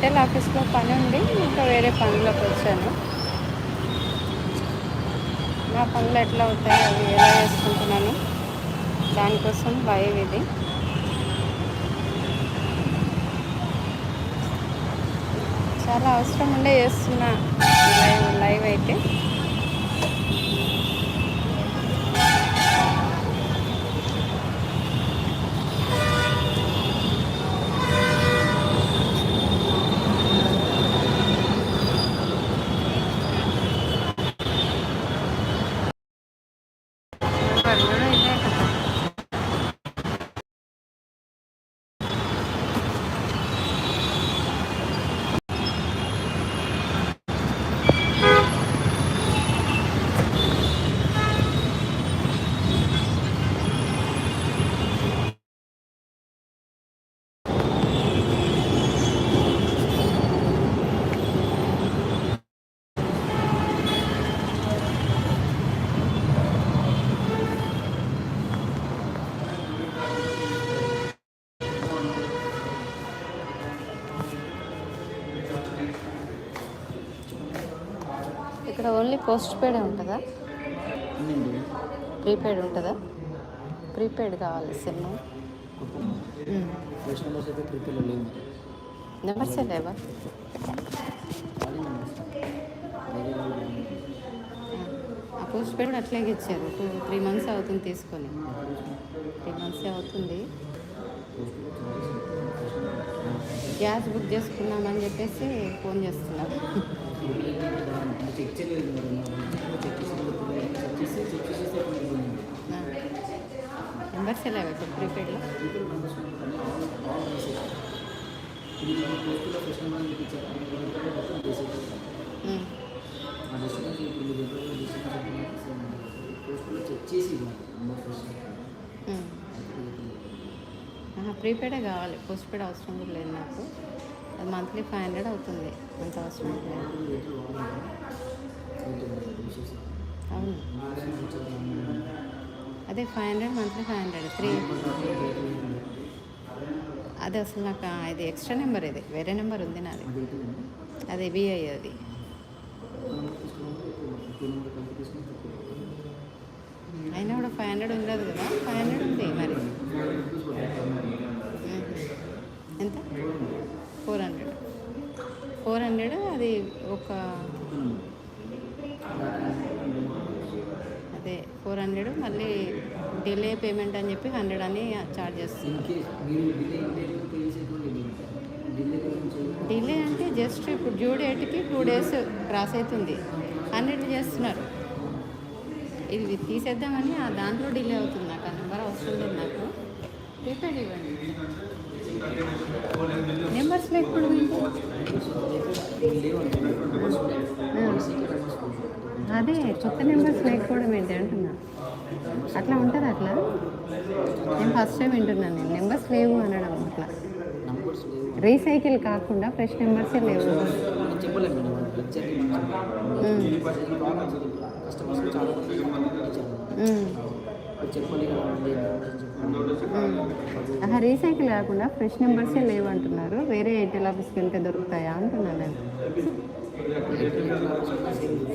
Airtel ఆఫీస్లో పని ఉండి ఇంకా వేరే పనిలోకి వచ్చాను. నా పనులు ఎట్లా అవుతాయి అవి ఎలా చేసుకుంటున్నాను? దానికోసం లైవ్ ఇది. చాలా అవసరం ఉండే చేస్తున్నా. లైవ్ లైవ్ అయితే పనులు ఇదే కదా. ఇక్కడ ఓన్లీ పోస్ట్ పెయిడ్ ఉంటుందా? ప్రీపెయిడ్ ఉంటుందా? ప్రీపెయిడ్ కావాలి సిమ్. నెంబర్స్ లేవు. పోస్ట్ పెయిడ్ అట్లాగే ఇచ్చారు. టూ త్రీ మంత్స్ అవుతుంది తీసుకొని. త్రీ మంత్స్ అవుతుంది. గ్యాస్ బుక్ చేసుకున్నామని చెప్పేసి ఫోన్ చేస్తున్నారు అంటే చెక్ చేయలేదు మరి చెక్ ప్రీపెయిడే కావాలి పోస్ట్ పెయిడ్ అవసరం కూడా లేదు నాకు. అది మంత్లీ ఫైవ్ హండ్రెడ్ అవుతుంది అంత అవసరం లేదు. అవును. అదే five hundred monthly five hundred three. అదే అసలు నాకు ఇది ఎక్స్ట్రా నెంబర్ ఇది వేరే నెంబర్ ఉంది నాది. అది బిఐ అది. అయినా కూడా ఫైవ్ హండ్రెడ్ ఉండదు కదా ఫైవ్ హండ్రెడ్ ఉంది మరి మ్మ్. ఎంత ఫోర్ హండ్రెడ్ ఫోర్ హండ్రెడ్ అది ఒక అదే ఫోర్ హండ్రెడ్ మళ్ళీ డిలే పేమెంట్ అని చెప్పి హండ్రెడ్ అని ఛార్జ్ చేస్తుంది. డిలే అంటే జస్ట్ ఇప్పుడు డ్యూ డేట్కి టూ డేస్ క్రాస్ అవుతుంది. హండ్రెడ్ చేస్తున్నారు. ఇది తీసేద్దామని ఆ దాంట్లో డిలే అవుతుంది. నాకు ఆ నెంబర్ అవసరం లేదు నాకు. ప్రిపేర్డ్ ఇవ్వండి. నెంబర్స్ లేకపోవడం అదే కొత్త నెంబర్స్ లేకపోవడం ఏంటి అంటున్నా. అట్లా ఉంటుంది అట్లా? నేను ఫస్ట్ టైం వింటున్నాను నేను. నెంబర్స్ లేవు అనడం అట్లా. రీసైకిల్ కాకుండా ఫ్రెష్ నెంబర్సే లేవు. మనం రీసైకిల్ కాకుండా ఫ్రెష్ నెంబర్సే లేవు అంటున్నారు వేరే ఎయిర్టెల్ ఆఫీస్కి వెళ్తే దొరుకుతాయా అంటున్నాను నేను.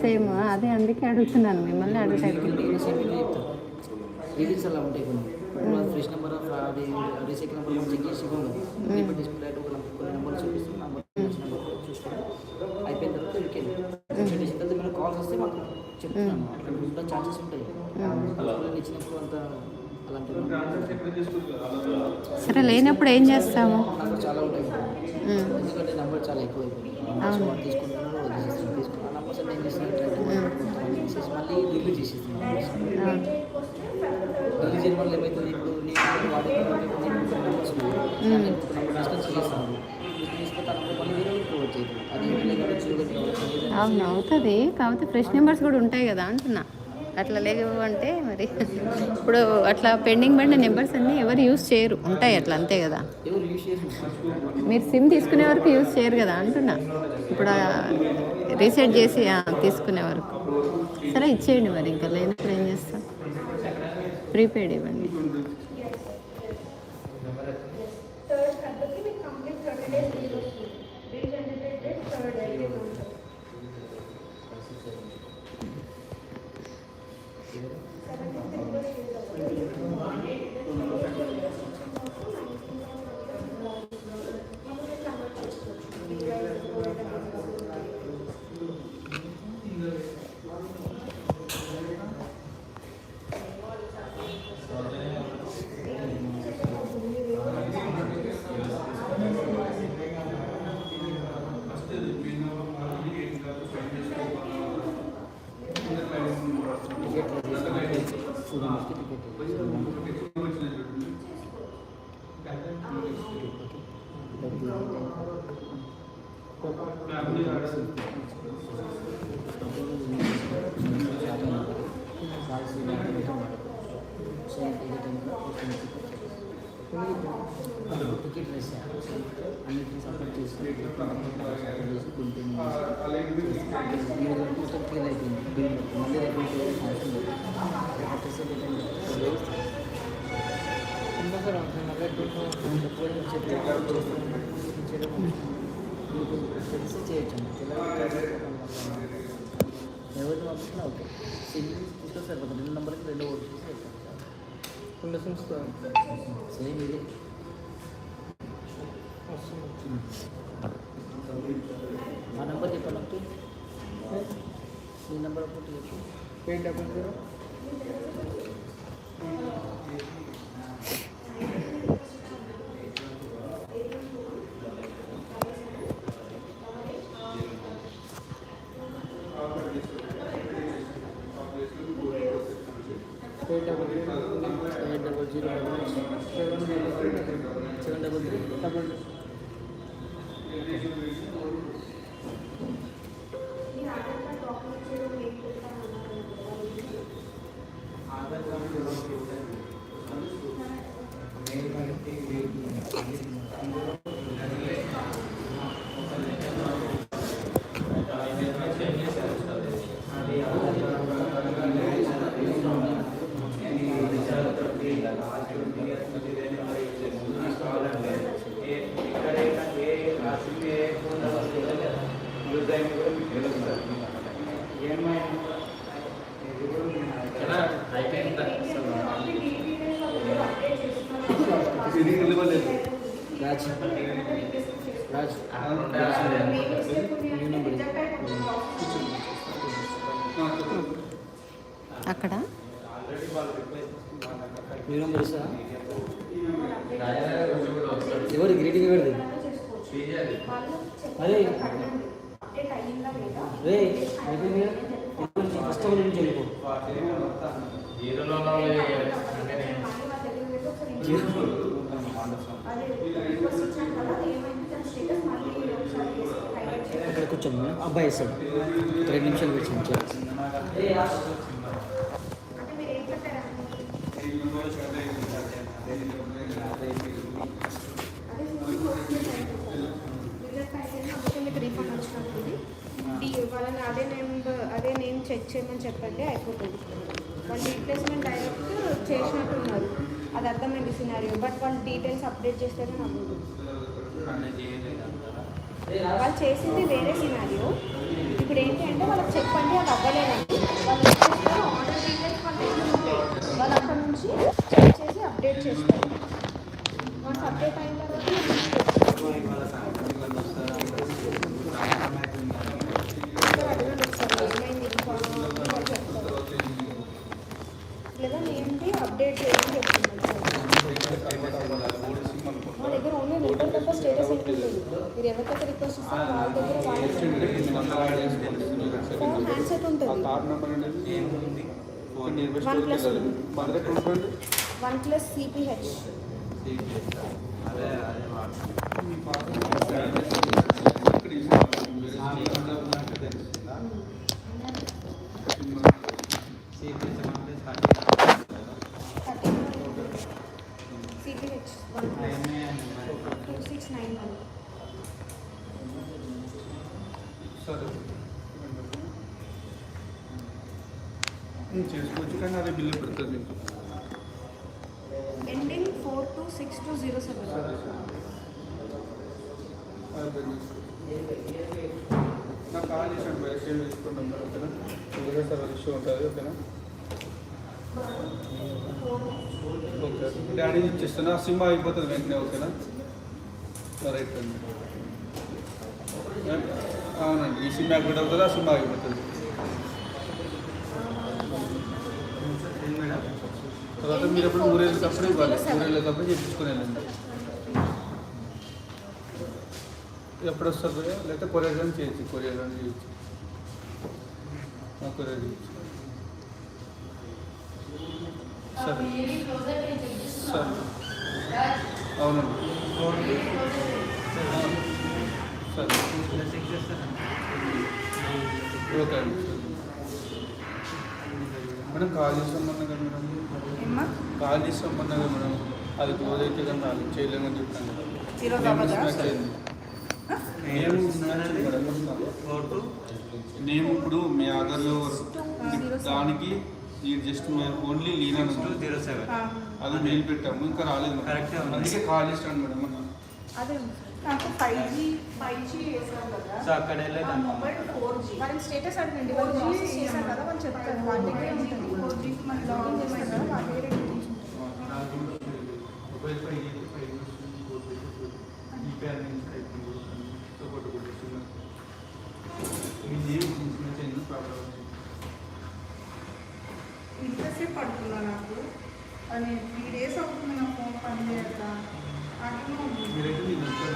సేమ్ అదే అందుకే అడుగుతున్నాను. మిమ్మల్ని అడుగుతాను డీటెయిల్స్ అలా ఉంటాయి కొన్ని. ఇప్పుడు ఫ్రెష్ నెంబర్ అది రీసైకిల్ నెంబర్ మనం చెక్ చేసి ఇవ్వం కదా ఇప్పుడు డిస్ప్లే ఒక కొన్ని నెంబర్ చూపిస్తాం. నెంబర్ నెంబర్ చూసుకొని అయిపోయిన తర్వాత చేసిన కాల్స్ వస్తే చెప్తున్నాను అట్లా ఛాన్సెస్ ఉంటాయి. ఇచ్చినప్పుడు అంత సరే లేనప్పుడు ఏం చేస్తాము చాలా ఉంటాయి. ఎందుకంటే నెంబర్ చాలా ఎక్కువ మళ్ళీ రిలీజ్. రిలీజ్ చేయడం వల్ల ఏమవుతుంది ఇప్పుడు నేను వాడే నెంబర్స్ డిస్కస్ చేస్తాను అవును అవుతుంది. కాకపోతే ఫ్రెష్ నెంబర్స్ కూడా ఉంటాయి కదా అంటున్నా. అట్లా లేవు అంటే మరి ఇప్పుడు అట్లా పెండింగ్ పడిన నెంబర్స్ అన్నీ ఎవరు యూస్ చేయరు. ఉంటాయి అట్లా అంతే కదా. మీరు సిమ్ తీసుకునే వరకు యూస్ చేయరు కదా అంటున్నా. ఇప్పుడు రీసెట్ చేసి తీసుకునే వరకు. సరే ఇచ్చేయండి మరి ఇంకా. లేనప్పుడు ఏం చేస్తాం? ప్రీపెయిడ్ ఇవ్వండి. మొత్తం క్లియర్ అయిపోయింది బిల్ మళ్ళీ తెలిసి చేయొచ్చు ఎవరిని పంపించినా ఓకే సింగిల్ తీసుకొని సరిపోతుంది రెండు నెంబర్కి రెండు ఓటు చేసి సేమ్ ఇది ఆ మీ నెంబర్ ఒకటి చెప్పు. Eight double zero eight double zero eight double zero double seven double three seven double three double Raj. Raj. మీ నెంబర్. అక్కడ? మీ నెంబర్ ఇస్తా ఎవరు గ్రీటింగ్ ఎవరిది? అరే. రే అయిపోయింది ఫస్ట్ నుంచి వెళ్ళిపో. ఇక్కడ కూర్చోండి మేడం. అబ్బాయి వేస్తాడు. ఒక రెండు నిమిషాలు కూర్చోండి డి- వాళ్ళని అదే నేమ్ అదే నేమ్ చెక్ చేయమని చెప్పండి అయిపోతుంది. వాళ్ళు రీప్లేస్మెంట్ డైరెక్ట్ చేసినట్టున్నారు. అది అర్థమైంది సినారియో బట్ వాళ్ళు డీటెయిల్స్ అప్డేట్ చేస్తేనే నమ్మదు వాళ్ళు చేసింది వేరే సినారియో ఇప్పుడు ఏంటి అంటే వాళ్ళకి చెప్పండి అది అవ్వలేదండి వాళ్ళు ఆర్డర్ డీటెయిల్స్ వాళ్ళు దగ్గర ఉంటాయి వాళ్ళు అక్కడ నుంచి చెక్ చేసి అప్డేట్ చేస్తారు వన్స్ అప్డేట్ అయిన తర్వాత అడగండి ఒకసారి ఏమైంది ఇన్ఫార్మ్ వాళ్ళు చెప్తారు లేదా ఏంటి అప్డేట్ చేయమని చెప్తున్నాను మా దగ్గర ఓన్లీ నెంబర్ తప్ప స్టేటస్ ఏంటి లేదు మీరు ఎవరికైతే రిక్వెస్ట్ ఇస్తారో వాళ్ళ దగ్గర ఫోన్ హ్యాండ్సెట్ ఉంటుంది. దగ్గర ఉంటుంది వన్ ప్లస్ సిపిహెచ్ కాల్ చేసాను బయట తీసుకుంటాం ఓకేనా వేరే సార్ ఇష్యూ ఉంటుంది ఓకేనా ఓకే. డాడీ ఇచ్చేస్తున్నా సిమ్ అయిపోతుంది వెంటనే ఓకేనా రైట్ అండి అవునండి ఈ సిమ్ యాక్టివేట్ అవుతుంది ఆ సిమ్ ఆగిపోతుంది తర్వాత మీరు ఎప్పుడు ఊరేళ్ళు ఇవ్వాలి ఊరేళ్ళు తప్పుడు చేయించుకుని వెళ్ళండి ఎప్పుడు వస్తారు? లేకపోతే కొరియర్ కానీ చేయొచ్చు కొరియర్ కానీ చేయొచ్చు. కొరియర్ చేయొచ్చు. సరే. సరే. అవునండి సరే. ఓకే అండి. మేడం కాల్ చేస్తామన్నా కదా మేడం? కాల్ చేస్తామన్నా కదా మేడం? అది క్లోజ్ అయితే కానీ చేయలేమని చెప్పాను. కదా నేమ్ ఇప్పుడు మీ ఆధార్లో దానికి జస్ట్ ఓన్లీ లీనా ఉంది. ఆ, అది మెయిల్ పెట్టాము. ఇంకా రాలేదు. కరెక్టే. అందుకే కాల్ చేస్తాను మేడం. సో అక్కడ స్టేటస్ అడగండి వాళ్ళు ప్రాసెస్ చేశారు కదా వాళ్ళు చెప్తారు వాళ్ళ దగ్గరే ఉంటుంది ఫోర్ జీ మన లాగిన్ లాగిన్ చేస్తారు కదా వాళ్ళ దగ్గరే డీటెయిల్స్ ఉంటాయి నాకు మొబైల్ పై ఇది పై వస్తుంది, కోడ్ పెట్టుకోవాలి. ఈ పేరు నుంచి టైపింగ్ వస్తుంది. సో కొట్టు కొట్టేస్తున్నా. ఇది ఏం mismatch అయిందో ప్రాబ్లం వచ్చింది. పడుతున్నా నాకు? అని త్రీ డేస్ అవుతుంది నా ఫోన్ పని చేయక అట్లా మీరైతే మీ దగ్గర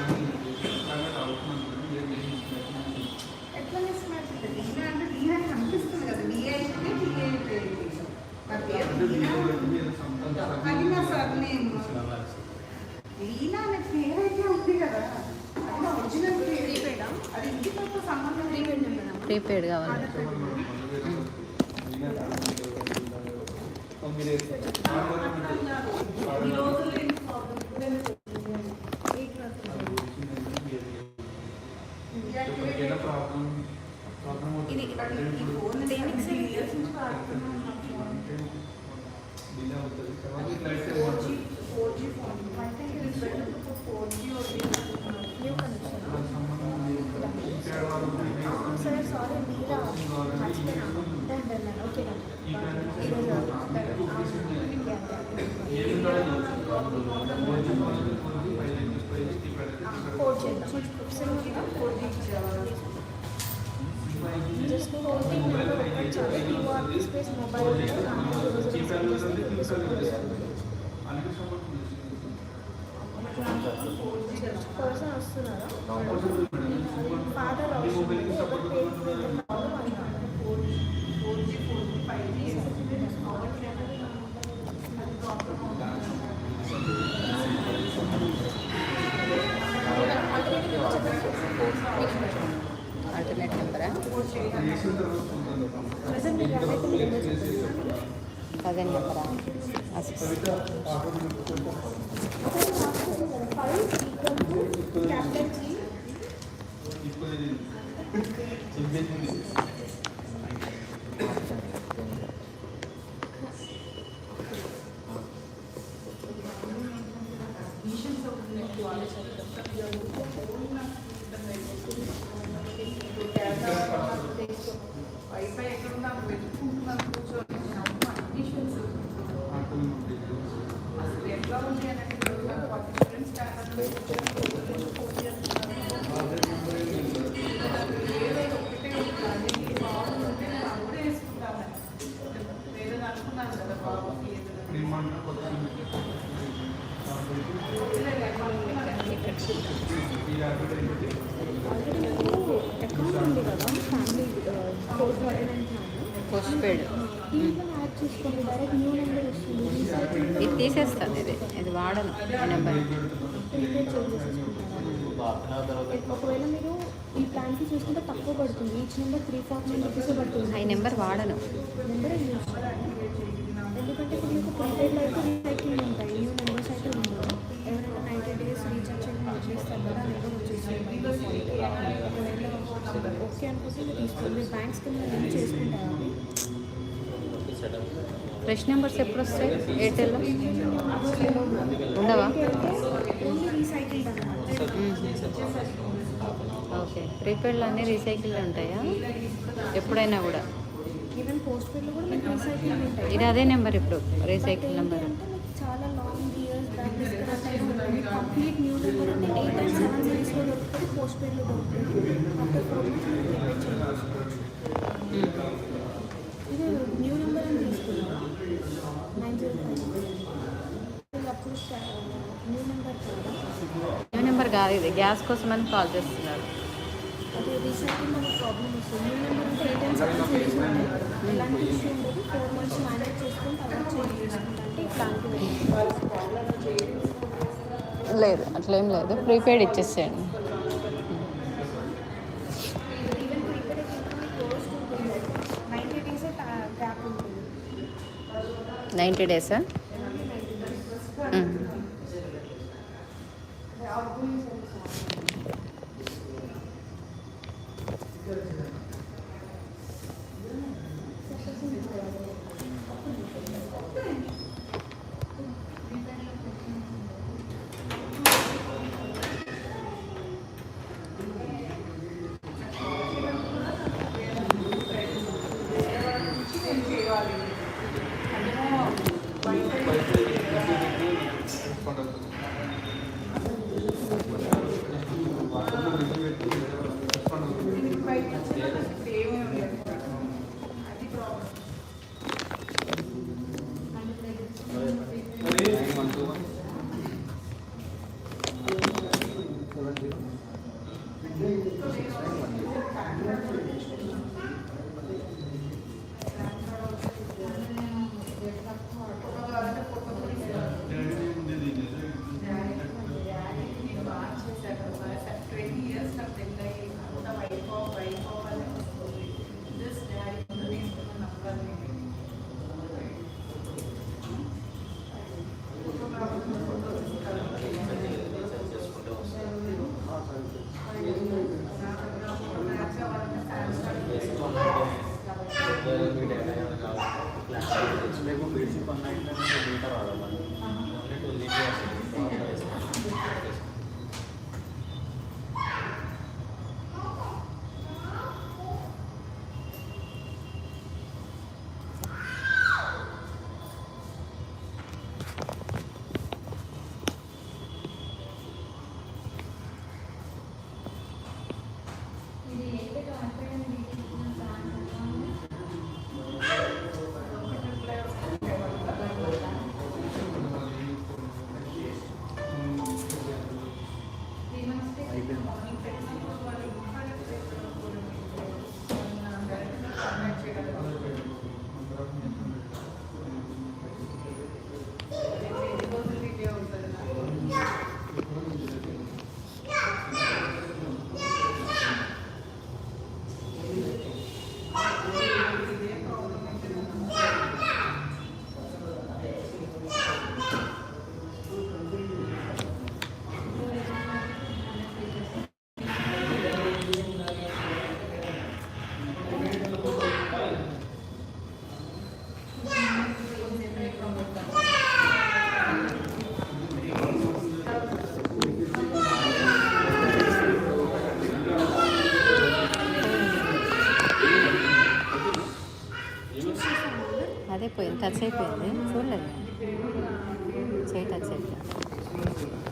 బాగా తాగుతున్నాను మేడం. ఏం mismatch అయింది. ఎట్లా మిస్ మ్యాచ్ డీనా అంటే డీనా అని అనిపిస్తుంది కదా. డిఏ అయితే డిఏ అయితే నా పేరు. అంటే డీనా అది నా అనే పేరు అయితే ఉంది కదా. అది నా ఒరిజినల్ పేరు. అది ఇంటితో సంబంధం ప్రీపెయిడ్ కావాలి ఈ రోజుల్లో ఇంత ప్రాబ్లం ఎప్పటికైనా ప్రాబ్లం ప్రాబ్లం ఇది ఈ ఫోన్ దేనికి సెల్ ఇయర్స్ నుంచి వాడుతున్నాను డిలే అవుతుంది తర్వాత ఇట్లా అయితే four G four G phone అంటే ఇది better four G new connection సంబంధం లేదు. ఇక్కడ వాళ్ళు సరే సారీ మీరా మర్చిపోయినా done done done okay done ఈరోజు కోడ్ చేద్దాం ఫోర్ జీ ఇచ్చేవాళ్ళు జస్ట్ హోల్డింగ్ నెంబర్ ఓపెన్ చేయాలి మొబైల్ పర్సన్ వస్తున్నారా పదన్ నెంబరా ఫైవ్ ఈక్వల్ వాడను. ఈ నెంబర్ ఒకవేళ మీరు ఈ ప్లాన్కి చూసుకుంటే తక్కువ పడుతుంది. Each number three forty nine rupees పడుతుంది. ఈ నెంబర్ వాడను. నెంబర్ ఎందుకంటే ఇప్పుడు మీకు ప్రీపెయిడ్లో అయితే రీసైక్లింగ్ ఉంటాయి. న్యూ నెంబర్స్ అయితే ఉండవు ఎవరైనా నైంటీ డేస్ రీఛార్జ్ చేయడం వదిలేస్తారు కదా ఆ నెంబర్ వచ్చేసి ఒకవేళ ఓకే అనుకుంటే మీరు తీసుకోండి. బ్యాంక్స్ కింద చేసుకుంటారా? ఫ్రెష్ నెంబర్స్ ఎప్పుడు వస్తాయి? ఎయిర్టెల్లో ఉండవా? Recycled okay. ప్రీపెయిడ్లో అన్నీ రీసైకిల్ ఉంటాయా? ఎప్పుడైనా కూడా? ఇది అదే నెంబర్ ఇప్పుడు రీసైకిల్ నెంబర్. పోస్ట్ ఇది న్యూ నెంబర్ అని తీసుకున్నారా నైన్ జీరో ఫైవ్. అప్పుడు న్యూ నెంబర్ కాదా? న్యూ నెంబర్ కాదు ఇది. గ్యాస్ కోసం అని కాల్ చేస్తున్నారు. అది రీసైకిల్ అనే ప్రాబ్లమ్ వస్తుంది. న్యూ నెంబర్ అంటే ఎయిట్ అండ్ సెవెన్ సిరీస్ ఉంటాయి ఎలాంటి ఇష్యూ ఉండదు. ఫోర్ మంత్స్ మేనేజ్ చేసుకుని తర్వాత చేంజ్ చేసుకుంటా అంటే ఈ ప్లాన్కి వెళ్ళి లేదు. అట్లేం లేదు. ప్రీపెయిడ్ ఇచ్చేసేయండి. నైంటీ డేసా? అదే అయిపోయింది టచ్ అయిపోయింది. చూడలేదు చేయి టచ్ అయిపోయింది.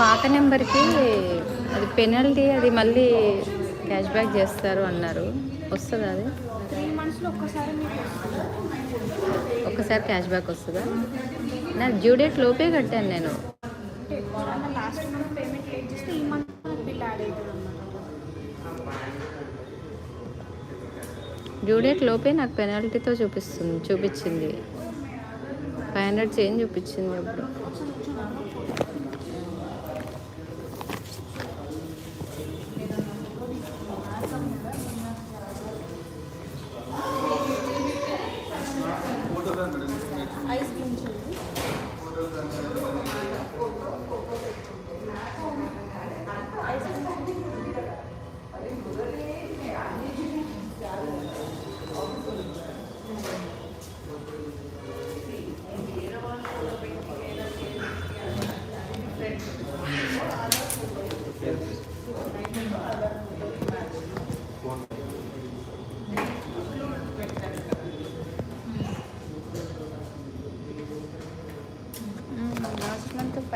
పాత నెంబర్కి అది పెనల్టీ అది మళ్ళీ క్యాష్ బ్యాక్ చేస్తారు అన్నారు. వస్తుందా అది? ఒక్కసారి క్యాష్ బ్యాక్ వస్తుందా? నా డ్యూ డేట్ లోపే కట్టాను నేను. డ్యూ డేట్ లోపే నాకు పెనాల్టీతో చూపిస్తుంది చూపించింది. ఫైవ్ హండ్రెడ్ చేంజ్ చూపించింది అప్పుడు.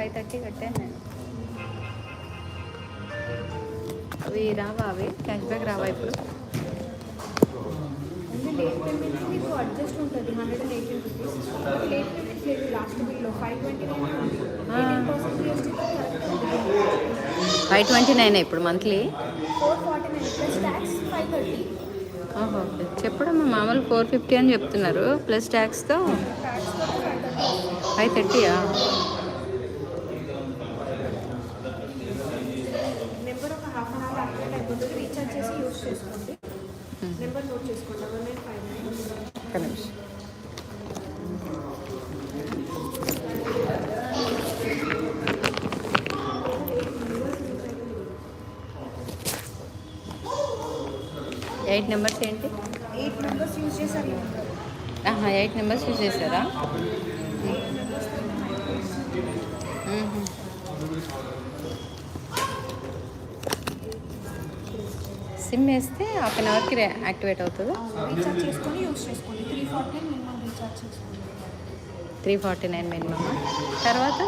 ఫైవ్ థర్టీ కట్టాను నేను. అవి రావా అవి? క్యాష్ బ్యాక్ రావా ఇప్పుడు? ఓన్లీ లేట్ పేమెంట్ మీకు అడ్జస్ట్ ఉంటుంది hundred and eighteen rupees late payment లేదు లాస్ట్ బిల్లో five twenty nine five twenty ఇప్పుడు monthly four forty nine plus tax five thirty ఓహో చెప్పడమ్మా మామూలు ఫోర్ ఫిఫ్టీ అని చెప్తున్నారు. ప్లస్ ట్యాక్స్తో ఫైవ్ థర్టీయా నెంబర్ ఒక హాఫ్ అన్ అవర్ అప్డేట్ అయిపోతుంది రీఛార్జ్ చేసి యూస్ చేసుకోండి. నెంబర్ నోట్ చేసుకోండి. Double nine five nine. ఒక్క నిమిషం. ఎయిట్ నెంబర్స్ ఏంటి? ఎయిట్ మెంబర్స్ యూజ్ చేశారు. ఎయిట్ నెంబర్స్ యూజ్ చేశారా? సిమ్ వేస్తే హాఫ్ అన్ అవర్కి యాక్టివేట్ అవుతుందా. త్రీ ఫార్టీ నైన్ మినిమమ్ తర్వాత?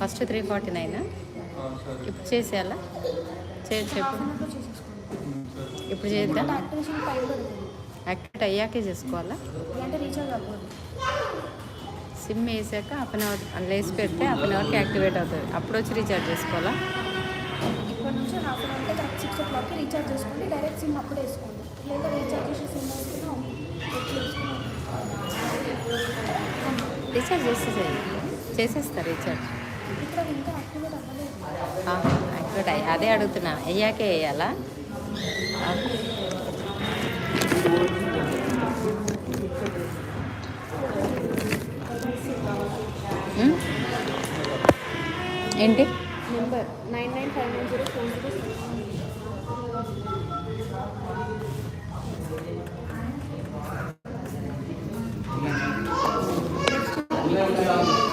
First three forty nine? ఇప్పుడు చేసేయాలా? చే హాఫ్ చెప్పు. ఇప్పుడు చేద్దాం? యాక్టివేట్ అయ్యాకే చేసుకోవాలా? రీఛార్జ్ సిమ్ వేసాక హాఫ్ అన్ అవర్ లేసి పెడితే హాఫ్ అన్ అవర్కి యాక్టివేట్ అవుతుంది. అప్పుడు వచ్చి రీఛార్జ్ చేసుకోవాలా? ఇప్పటి నుంచి half an hour correct six ఓ క్లాక్కి రీఛార్జ్ చేసుకోండి. డైరెక్ట్ సిమ్ అప్పుడే వేసుకోండి. లేదా రీఛార్జ్ చేసి సిమ్ వేసుకున్నాం రీఛార్జ్ చేసేసేది చేసేస్తా రీఛార్జ్. యాక్టివేట్ అయ్యి అదే అడుగుతున్నా. అయ్యాకే వేయాలా? ఏంటి number nine nine five nine zero four zero um?